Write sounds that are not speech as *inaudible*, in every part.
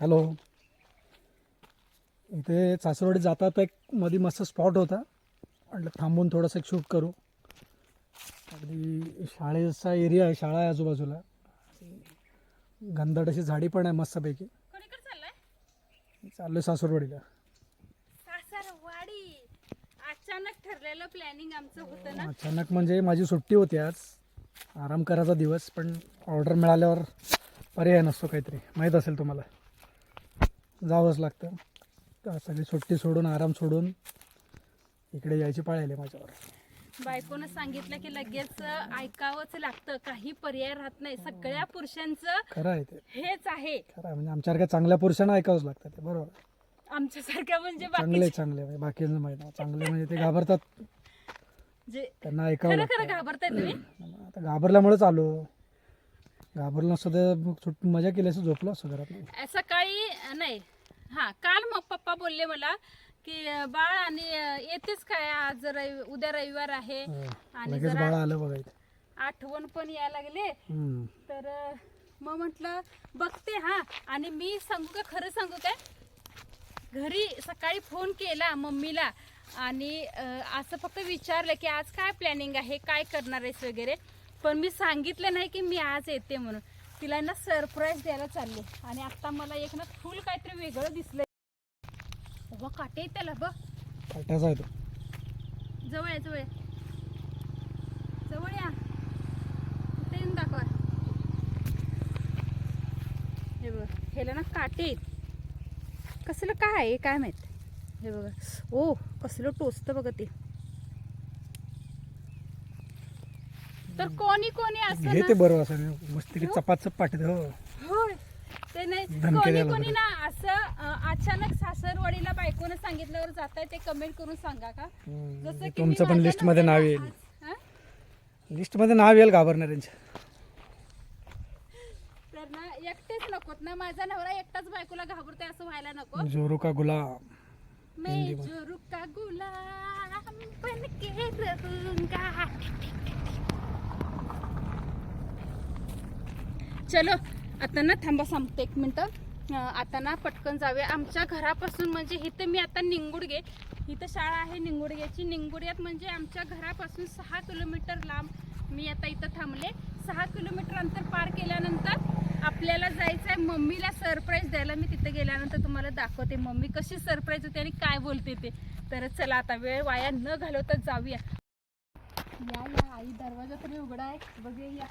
Hello. इथे सासरवाडी जातात एक मध्ये मस्त स्पॉट होता. म्हटलं थांबून थोडंसं एक शूट करू. अगदी शाळेचा एरिया आहे शाळा आहे आजूबाजूला. गंधाट अशी झाडी पण आहे मस्तपैकी. चाललाय? चाललोय सासरवाडीला. सासरवाडी. अचानक ठरलेलं प्लॅनिंग आमचं होतं ना? अचानक म्हणजे माझी सुट्टी होती आज. आराम करायचा दिवस पण ऑर्डर मिळाल्यावर पर्याय नसतो काहीतरी. माहीत असेल तुम्हाला. जावंच लागतं. सगळी सुट्टी सोडून आराम सोडून इकडे यायची पाळी आली माझ्यावर. बायकोनं सांगितलं की लगेच ऐकावंच लागतं. काही पर्याय राहत नाही. सगळ्या पुरुषांचं खरं आहे ते. हेच आहे. खरं आहे. म्हणजे आमच्यासारख्या चांगल्या पुरुषांना ऐकावंच लागतं ते. बरोबर. आहे. आमच्यासारख्या म्हणजे चांगले बाकी चांगले म्हणजे बाकीचं माहीत नाही. चांगले म्हणजे ते घाबरतात. जे त्यांना ऐकावं खरं खरं लागतं घाबरताय तुम्ही? आता घाबरल्यामुळेच आलो. घाबरलं नसतं तर मग सुट मजा केली असं झोपलो असं घरात. सकाळी नाही. हा काल मग पप्पा बोलले मला की बाळ आणि येतेच काय आज रवि उद्या रविवार आहे. आणि लगेच जरा बाळा आलं बघा इथे. आठवण पण यायला लागले. हम्म. तर मग म्हटलं बघते हा. आणि मी सांगू का खरं सांगू काय? घरी सकाळी फोन केला मम्मीला आणि अ, असं फक्त विचारलं की आज काय प्लॅनिंग आहे? काय करणार आहेस वगैरे? पण मी सांगितलं नाही की मी आज येते म्हणून. तिला ना सरप्राईज द्यायला चालले. आणि आता मला एक ना फुल काहीतरी वेगळं दिसलंय. बघ काटे आहेत त्याला बघ. काट्याचा आहे तो जवळ आहे जवळ आहे. जवळ या. इथे येऊन दाखवा. हे बघ ह्याला ना काटे आहेत. कसलं काय आहे काय माहीत? हे बघा. ओ कसलं टोचतं बघा ते. तर कोणी कोणी ना ते बरोबर असं मस्त की चपाचप पाठीत हो. होय. ते नाही धमकी कोणी द्यायला कोणी. ना असं अं, अचानक सासरवाडीला बायकोनं सांगितल्यावर जाताय ते कमेंट करून सांगा का? जसं की तुमचं मी पण माझ्या लिस्टमध्ये नाव नवऱ्याला येईल. आज- हा? लिस्टमध्ये नाव येईल घाबरणाऱ्यांच्या तर ना एकटेच नकोत ना. माझा नवरा एकटाच बायकोला घाबरतोय असं व्हायला नको. जोरू का गुलाम? मैं जो रुका गुलाम? बन के रहूंगा चलो आता ना थांबा सांगते एक मिनटं. आता ना पटकन जाऊया. आमच्या घरापासून म्हणजे इथं मी आता निंगुडगे इथं शाळा आहे निंगुडग्याची निंगुड्यात म्हणजे आमच्या घरापासून सहा किलोमीटर लांब मी आता इथं थांबले. सहा किलोमीटर अंतर पार केल्यानंतर आपल्याला जायचं आहे मम्मीला सरप्राईज द्यायला. मी तिथे गेल्यानंतर तुम्हाला दाखवते मम्मी कशी सरप्राईज होते आणि काय बोलते ते. तर चला आता वेळ वाया न घालवता जाऊया. या या आई दरवाजा तरी उघडा आहे. बघूया या.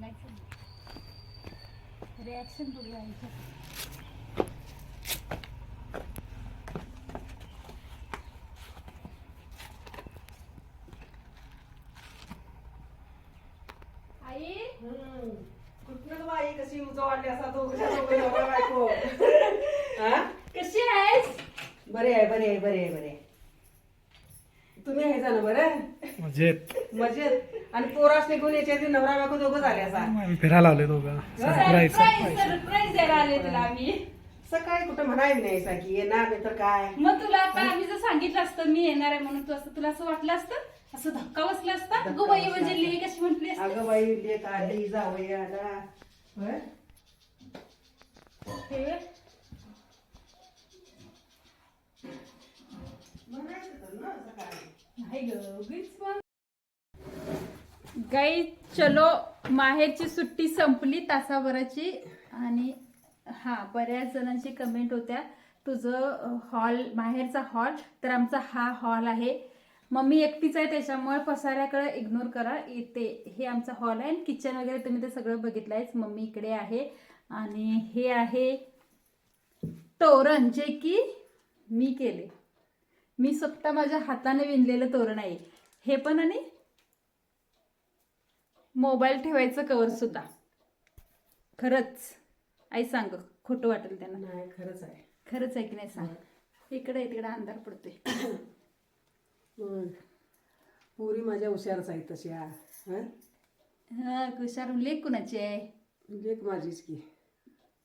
सांगायचं रिॲक्शन बघूया आईचं आई? कुठनं बाई? कशी उजवाडली असा नवरा *laughs* बायको. *laughs* हा? कशी आहेस? बरे आहे बरे आहे बरे आहे बरे आहे. तुम्ही आहे ना बरं? मजेत. मजेत. आणि पोरास निघून याच्या नवरा बायको दोघं झाले असा. फिरायला आलोय दोघं. सरप्राईज सरप्राईज सरप्राईज द्यायला आले तुला आम्ही. सकाळी कुठं म्हणायला नाही सा की येणार नाही तर काय? मग तुला आता आम्ही जर सांगितलं असतं मी येणार आहे म्हणून तू असं तुला असं वाटलं असतं? असं धक्का बसला असता? धक्का गो बाई बसला म्हणजे असता. लिही कशी म्हटली असती? अगं बाई लेक आली जावई आला. होय? हे. म्हणायचं तर ना सकाळी. नाही ग उगीच मग. गाई चलो माहेरची सुट्टी संपली तासाभराची. आणि हा बऱ्याच जणांची कमेंट होत्या. तुझं हॉल माहेरचा हॉल तर आमचा हा हॉल आहे. मम्मी एकटीच आहे त्याच्यामुळे पसाऱ्याकडे इग्नोर करा. इथे हे आमचा हॉल आहे. आणि किचन वगैरे तुम्ही ते सगळं बघितलं आहेच मम्मी इकडे आहे. आणि हे आहे तोरण जे की मी केले. मी स्वतः माझ्या हाताने विणलेलं तोरण आहे. हे पण आणि मोबाईल ठेवायचं कवर सुद्धा. खरंच. आई सांग खोटं वाटेल त्यांना. नाही खरंच आहे. खरंच आहे की नाही सांग? इकडे तिकडे अंधार पडतोय. *coughs* पोरी माझ्या हुशारच आहेत तशा हं? हा हुशार लेख कुणाची आहे? लेक माझीच की.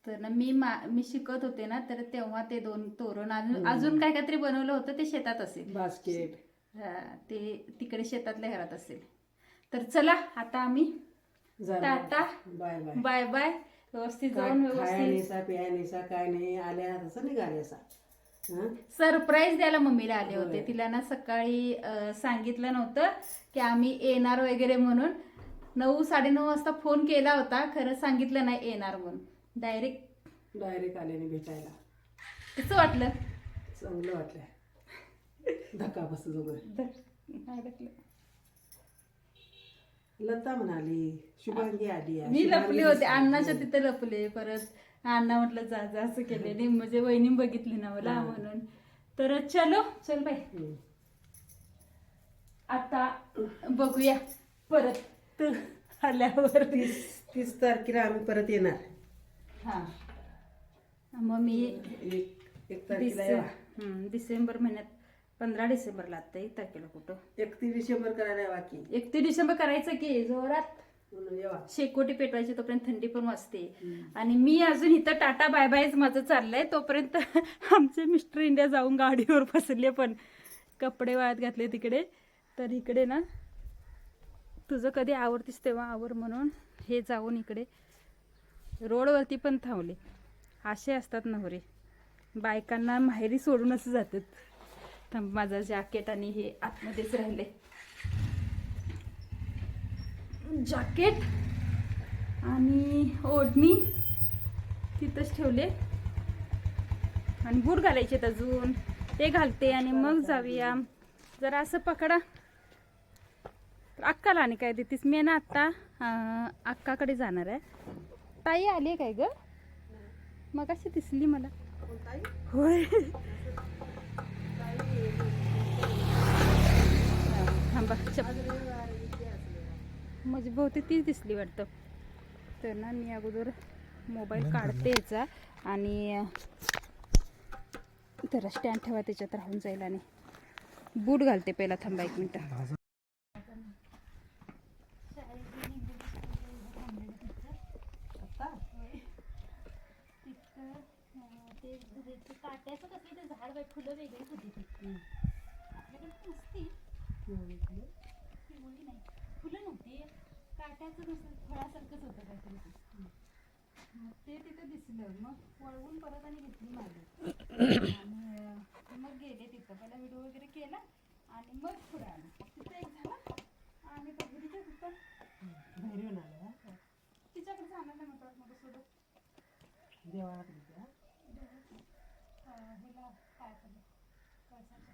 तर ना मी मा मी शिकत होते ना तर तेव्हा ते दोन तोरण अजून अजून काय काहीतरी बनवलं होतं ते शेतात असेल. बास्केट. हा, ते तिकडे शेतातल्या घरात असेल. तर चला आता आम्ही. Tata. Bye bye. Bye bye. व्यवस्थित जाऊन व्यवस्थित. काय नाही. आल्या तसं? सरप्राईज द्यायला मम्मीला आले होते. तिला ना सकाळी सांगितलं नव्हतं की आम्ही येणार वगैरे म्हणून. नऊ साडेनऊ वाजता फोन केला होता. खरं सांगितलं नाही येणार म्हणून. डायरेक्ट डायरेक्ट आल्याने भेटायला. कसं वाटलं? चांगलं वाटलं. धक्का बस जोगं लता म्हणाली शुभांगी आली आहे. मी लपले होते. अण्णाच्या तिथे लपले परत अण्णा म्हटलं जा जा असं केले नाही म्हणजे वहिनी बघितली ना मला हा. म्हणून तर चलो चल बाई हं. आता बघूया परत आल्यावर तीस तीस तारखेला आम्ही परत येणार हा मग मी एक एक तारखेला येवा डिसेंबर महिन्यात पंधरा डिसेंबरला आता एक तारखेला कुठं? एकतीस डिसेंबर करायला येवा की. एकतीस डिसेंबर करायचं की जोरात. शेकोटी पेटवायची तोपर्यंत थंडी पण वाजते. आणि मी अजून इथं टाटा बाय बायच माझं चाललंय तोपर्यंत *laughs* आमचे मिस्टर इंडिया जाऊन गाडीवर बसले पण. कपडे वाळत घातले तिकडे. तर इकडे ना तुझं कधी आवडतीस तेव्हा आवर म्हणून. हे जाऊन इकडे. रोडवरती पण थांबले. असे असतात नवरे. बायकांना माहेरी सोडूनच जातात. माझं जॅकेट आणि हे आतमध्येच राहिले. जॅकेट आणि ओढणी तिथंच ठेवले. आणि बूट घालायचे अजून. ते घालते आणि मग जाऊया. जरा असं पकडा. अक्काला आणि काय देतीस? मी ना आत्ता अक्काकडे जाणार आहे. ताई आली आहे काय ग? मग अशी दिसली मला. होय. थांबा चप म्हणजे बहुतेक तीच दिसली वाटतं. तर ना मी अगोदर मोबाईल काढते याचा आणि जरा स्टँड ठेवा त्याच्यात राहून जाईल आणि बूट घालते पहिला. थांबा एक मिनटं. काट्याचं कसलं ते झाड फुलं वेगळीच होती ती आपल्याकडे फुलं नव्हती काट्याचं नुसतं फळासारखंच होतं काहीतरी ते. मग ते तिथं दिसलं मग वळवून परत आणि घेतली माझी आणि मग गेले तिथं पहिला व्हिडिओ वगैरे केला आणि मग पुढे आलो तिथं एक झाला आणि बहिणीच्या तिथं घरी म्हणाला तिच्याकडे जाणार नाही म्हणतात मग सोडत देवाला तुमच्या अं, हिला काय केलं कळसाच्या